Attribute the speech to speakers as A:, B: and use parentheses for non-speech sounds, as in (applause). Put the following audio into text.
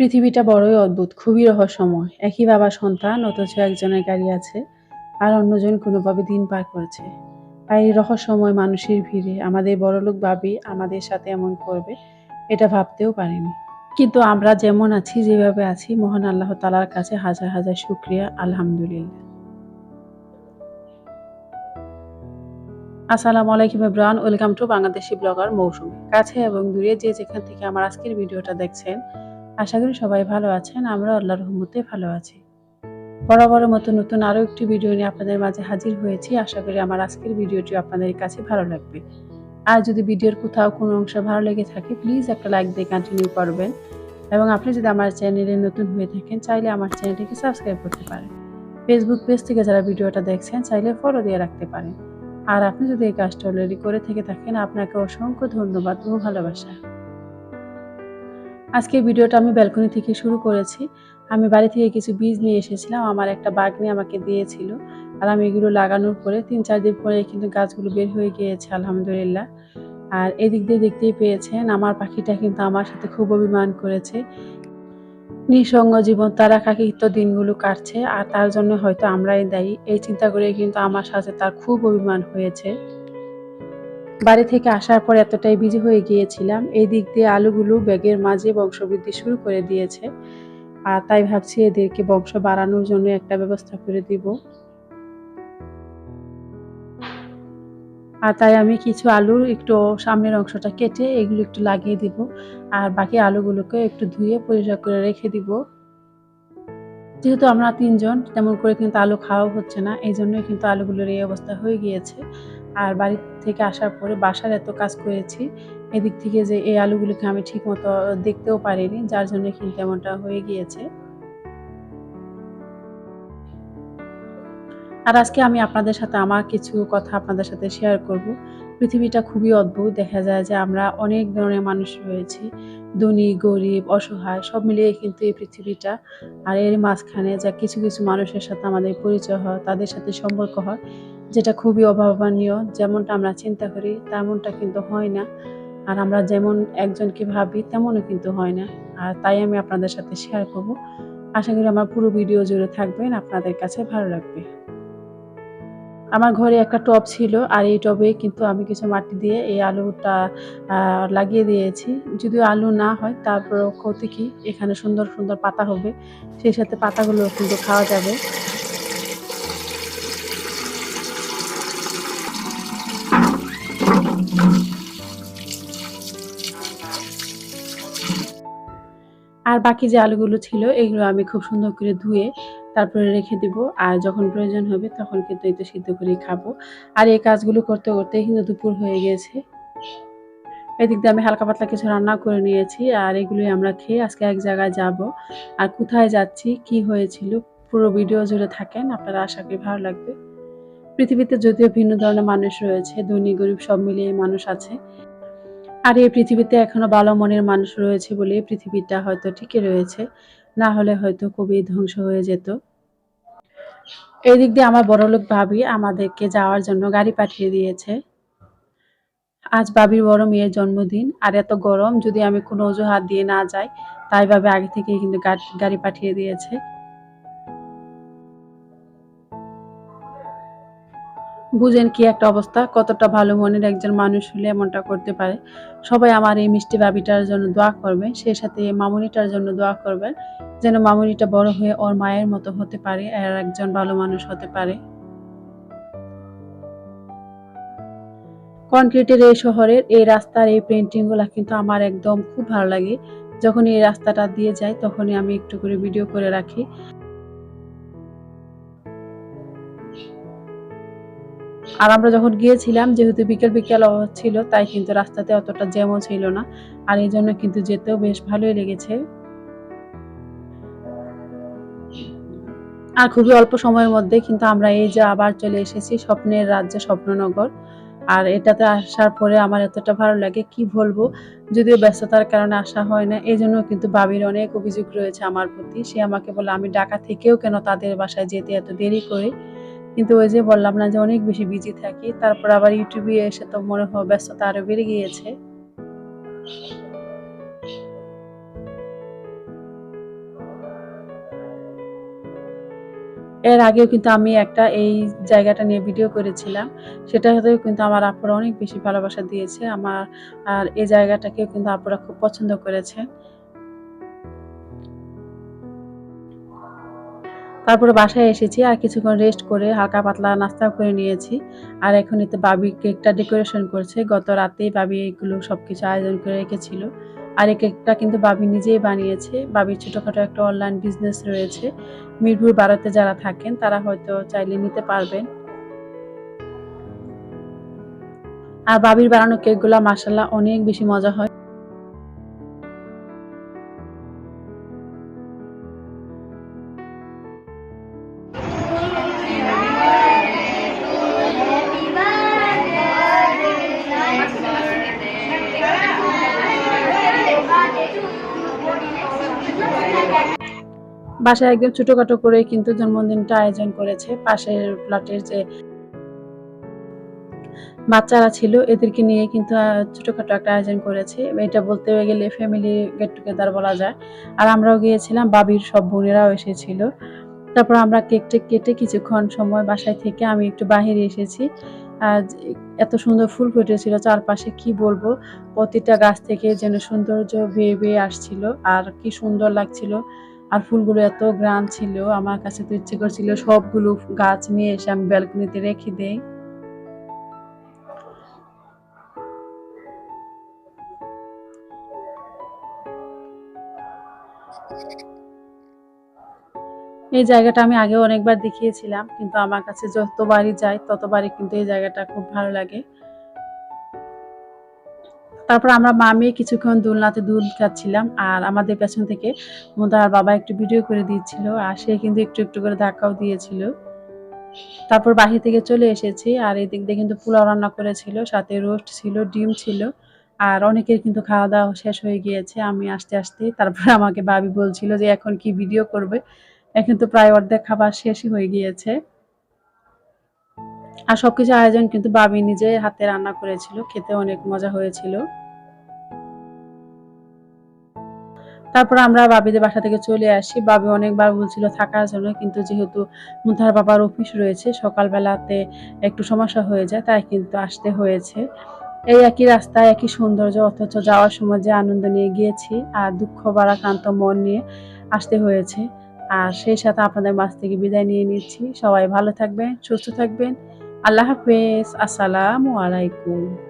A: পৃথিবীটা বড়ই অদ্ভুত, খুবই রহস্যময়। একই বাবা সন্তান অথচ একজনের গাড়ি আছে আর অন্যজন কোনোভাবে দিন পার করছে। তাই রহস্যময় মানুষের ভিড়ে আমাদের বড়লোক ভাবি আমাদের সাথে এমন করবে এটা ভাবতেও পারিনি। কিন্তু আমরা যেমন আছি যেভাবে আছি মহান আল্লাহ তালার কাছে হাজার হাজার শুক্রিয়া আলহামদুলিল্লাহ আসসালামু আলাইকুম Ibran welcome to Bangladeshi blogger Mousumi কাছে এবং দূরে যে যেখান থেকে আমার আজকের ভিডিওটা দেখছেন আশা করি সবাই ভালো আছেন। আমরা আল্লাহর রহমতে ভালো আছি। বরাবরের মতো নতুন আরও একটি ভিডিও নিয়ে আপনাদের মাঝে হাজির হয়েছি। আশা করি আমার আজকের ভিডিওটি আপনাদের কাছে ভালো লাগবে। আর যদি ভিডিওর কোথাও কোনো অংশ ভালো লেগে থাকে প্লিজ একটা লাইক দিয়ে কন্টিনিউ করবেন। এবং আপনি যদি আমার চ্যানেলে নতুন হয়ে থাকেন, চাইলে আমার চ্যানেলটিকে সাবস্ক্রাইব করতে পারেন। ফেসবুক পেজ থেকে যারা ভিডিওটা দেখছেন, চাইলে ফলো দিয়ে রাখতে পারেন। আর আপনি যদি এই কাজটা অলরেডি করে থেকে থাকেন, আপনাকে অসংখ্য ধন্যবাদ ও ভালোবাসা। আজকে ভিডিওটা আমি ব্যালকনি থেকে শুরু করেছি। আমি বাড়ি থেকে কিছু বীজ নিয়ে এসেছিলাম, আমার একটা বাগ নিয়ে আমাকে দিয়েছিল আর আমি এগুলো লাগানোর পরে তিন চার দিন পরে কিন্তু গাছগুলো বের হয়ে গিয়েছে, আলহামদুলিল্লাহ। আর এদিক দিয়ে দেখতেই পেয়েছেন, আমার পাখিটা কিন্তু আমার সাথে খুব অভিমান করেছে। নিঃসঙ্গ জীবন, তারা কাকিত দিনগুলো কাটছে আর তার জন্য হয়তো আমরাই দায়ী, এই চিন্তা করে কিন্তু আমার সাথে তার খুব অভিমান হয়েছে। বাড়ি থেকে আসার পর এতটাই বিজি হয়ে গিয়েছিলাম, এই দিক দিয়ে আলুগুলো ব্যাগের মাঝে বংশবৃদ্ধি শুরু করে দিয়েছে। আর তাই ভাবছি এদেরকে বংশ বাড়ানোর জন্য একটা ব্যবস্থা করে দিব। আর তাই আমি কিছু আলুর একটু সামনের অংশটা কেটে এগুলো একটু লাগিয়ে দিব, আর বাকি আলুগুলোকে একটু ধুয়ে পরিষ্কার করে রেখে দিব। যেহেতু আমরা তিনজন, তেমন করে কিন্তু আলু খাওয়া হচ্ছে না, এই জন্যই কিন্তু আলুগুলোর এই অবস্থা হয়ে গিয়েছে। আর বাড়ি থেকে আসার পরে বাসার এত কাজ করেছি, এদিক থেকে যে এই আলুগুলোকে আমি ঠিক মতো দেখতেও পারিনি, যার জন্য কিন্তু এমনটা হয়ে গিয়েছে। আর আজকে আমি আপনাদের সাথে আমার কিছু কথা আপনাদের সাথে শেয়ার করব। পৃথিবীটা খুবই অদ্ভুত। দেখা যায় যে আমরা অনেক ধরনের মানুষ রয়েছি। ধনী, গরিব, অসহায়, সব মিলিয়ে কিন্তু এই পৃথিবীটা। আর এর মাঝখানে যা কিছু কিছু মানুষের সাথে আমাদের পরিচয় হয়, তাদের সাথে সম্পর্ক হয়, যেটা খুবই অভাবনীয়। যেমনটা আমরা চিন্তা করি, তেমনটা কিন্তু হয় না। আর আমরা যেমন একজনকে ভাবি, তেমনও কিন্তু হয় না। আর তাই আমি আপনাদের সাথে শেয়ার করব। আশা করি আমার পুরো ভিডিও জুড়ে থাকবেন। আপনাদের কাছে ভালো লাগবে। আমার ঘরে একটা টব ছিল আর এই টবে কিন্তু আমি কিছু মাটি দিয়ে এই আলুটা লাগিয়ে দিয়েছি। যদিও আলু না হয় তারপর ক্ষতি কি? এখানে সুন্দর সুন্দর পাতা হবে। সেই সাথে পাতাগুলো কিন্তু খাওয়া যাবে। আর বাকি যে আলুগুলো ছিল, এগুলো আমি খুব সুন্দর করে ধুয়ে তারপরে রেখে দিব। আর যখন প্রয়োজন হবে তখন কিন্তু এই তো সিদ্ধ করেই খাব। আর এই কাজগুলো করতে করতে কিন্তু দুপুর হয়ে গেছে। এদিক দিয়ে আমি হালকা পাতলা কিছু রান্না করে নিয়েছি। আর এগুলোই আমরা খেয়ে আজকে এক জায়গায় যাব। আর কোথায় যাচ্ছি, কি হয়েছিল, পুরো ভিডিও জুড়ে থাকেন। আপনারা আশা করি ভালো লাগবে। পৃথিবীতে যদিও ভিন্ন ধরনের মানুষ রয়েছে, ধনী, গরিব সব মিলিয়ে মানুষ আছে। আর এই পৃথিবীতে এখনও ভালো মনের মানুষ রয়েছে বলে পৃথিবীটা হয়তো ঠিকই রয়েছে। না হলে হয়তো খুবই ধ্বংস হয়ে যেত। এই দিক দিয়ে আমার বড়লোক ভাবি আমাদেরকে যাওয়ার জন্য গাড়ি পাঠিয়ে দিয়েছে। আজ বাবির বড় মেয়ের জন্মদিন, আর এত গরম, যদি আমি কোনো অজুহাত দিয়ে না যাই, তাই ভাবে আগে থেকেই কিন্তু গাড়ি পাঠিয়ে দিয়েছে। বুঝেন কি একটা অবস্থা, কতটা ভালো মনের একজন মানুষ হলে এমনটা করতে পারে। সবাই আমার এই মিষ্টি বাবিটার জন্য দোয়া করবে, সেই সাথে মামুনিটার জন্য দোয়া করবেন, যেন মামুনিটা বড় হয়ে ওর মায়ের মতো হতে পারে, আর একজন ভালো মানুষ হতে পারে। কনক্রিটের এই শহরের এই রাস্তার এই পেন্টিংগুলো কিন্তু আমার একদম খুব ভালো লাগে। যখন এই রাস্তাটা দিয়ে যাই, তখনই আমি একটু করে ভিডিও করে রাখি। আর আমরা যখন গিয়েছিলাম, যেহেতু বিকেল বিকেল ছিল, তাই কিন্তু রাস্তাতে অতটা জ্যামও ছিল না। আর এই জন্য কিন্তু যেতেও বেশ ভালোই লেগেছে। আর খুবই অল্প সময়ের মধ্যে কিন্তু আমরা এই যে আবার চলে এসেছি, স্বপ্নের রাজ্যে স্বপ্ননগর। আর এটাতে আসার পরে আমার এতটা ভালো লাগে, কি বলব? যদিও ব্যস্ততার কারণে আসা হয় না এই জন্য কিন্তু বাবির অনেক অভিযোগ রয়েছে আমার প্রতি। সে আমাকে বলে আমি ঢাকা থেকেও কেন তাদের বাসায় যেতে এত দেরি করি? কিন্তু ওই যে বললাম না যে অনেক বেশি বিজি থাকি, তারপর আবার ইউটিউবে এসে তো মনে হয় ব্যস্ততা আরও বেড়ে গিয়েছে। এর আগেও কিন্তু আমি একটা এই জায়গাটা নিয়ে ভিডিও করেছিলাম, সেটাতেও কিন্তু আমার আপুরা অনেক বেশি ভালোবাসা দিয়েছে, আমার আর এই জায়গাটাকেও কিন্তু আপুরা খুব পছন্দ করেছে তারপরে বাসায় এসেছি আর কিছুক্ষণ রেস্ট করে হালকা পাতলা নাস্তা করে নিয়েছি। আর এখন এতে বাবি কেকটা ডেকোরেশন করছে। গত রাতেই বাবি এগুলো সবকিছু আয়োজন করে রেখেছিল। আর এই কেকটা কিন্তু বাবি নিজেই বানিয়েছে। বাবির ছোটোখাটো একটা অনলাইন বিজনেস রয়েছে। মিরপুর বারোতে যারা থাকেন, তারা হয়তো চাইলে নিতে পারবেন। আর বাবির বানানো কেকগুলো মাসাল্লাহ অনেক বেশি মজা হয়। বাসায় একদম ছোটখাটো করে কিন্তু জন্মদিনটা আয়োজন করেছে পাশের ফ্ল্যাটের যে বাচ্চারা ছিল, এদেরকে নিয়ে কিন্তু ছোটখাটো একটা আয়োজন করেছে। এটা বলতে গেলে ফ্যামিলি গেট টুগেদার বলা যায়। আর আমরাও গিয়েছিলাম, বাবির সব বোনেরাও এসেছিল। তারপর আমরা কেক টেক কেটে কিছুক্ষণ সময় বাসায় থেকে আমি একটু বাহিরে এসেছি। আর এত সুন্দর ফুল ফুটেছিল, চারপাশে কি বলব? প্রতিটা গাছ থেকে যেন সৌন্দর্য বেয়ে বেয়ে আসছিল, আর কি সুন্দর লাগছিল। আর ফুলগুলো এত গ্রাম ছিল, আমার কাছে তো ইচ্ছে করছিল সবগুলো গাছ নিয়ে এসে আমি ব্যালকনিতে রেখে দেই। এই জায়গাটা আমি আগে অনেকবার দেখিয়েছিলাম, কিন্তু আমার কাছে যতবারই যাই ততবারই কিন্তু এই জায়গাটা খুব ভালো লাগে। তারপর আমরা মা মেয়ে কিছুক্ষণ দোলনাতে দুল খাচ্ছিলাম আর আমাদের পেছন থেকে মোদার বাবা একটু ভিডিও করে দিচ্ছিল আর সে কিন্তু একটু একটু করে ধাক্কাও দিয়েছিল। তারপর বাহির থেকে চলে এসেছি আর এই দিক দিয়ে কিন্তু পোলাও রান্না করেছিল, সাথে রোস্ট ছিল, ডিম ছিল আর অনেকের কিন্তু খাওয়া দাওয়া শেষ হয়ে গিয়েছে। আমি আসতে আসতে তারপর (laughs) আমাকে ভাবি বলছিল যে এখন কি ভিডিও করবে? এখন তো প্রায় অর্ধেক খাবার শেষই হয়ে গিয়েছে। আর সবকিছু আয়োজন কিন্তু বাবি নিজে হাতে রান্না করেছিল, খেতে অনেক মজা হয়েছিল। তারপর আমরা বাবিদের বাসা থেকে চলে আসি। বাবি অনেকবার বলছিল থাকার জন্য, কিন্তু যেহেতু মুথার বাবার অফিস রয়েছে, সকালবেলাতে একটু সমস্যা হয়ে যায়, তাই কিন্তু আসতে হয়েছে। এই একই রাস্তায়, একই সৌন্দর্য, অথচ যাওয়ার সময় যে আনন্দ নিয়ে গিয়েছি আর দুঃখ বারাক্রান্ত মন নিয়ে আসতে হয়েছে। আর সেই সাথে আপনাদের মাছ থেকে বিদায় নিয়ে নিচ্ছি। সবাই ভালো থাকবেন, সুস্থ থাকবেন। আল্লাহ হাফেজ। আসসালামু আলাইকুম।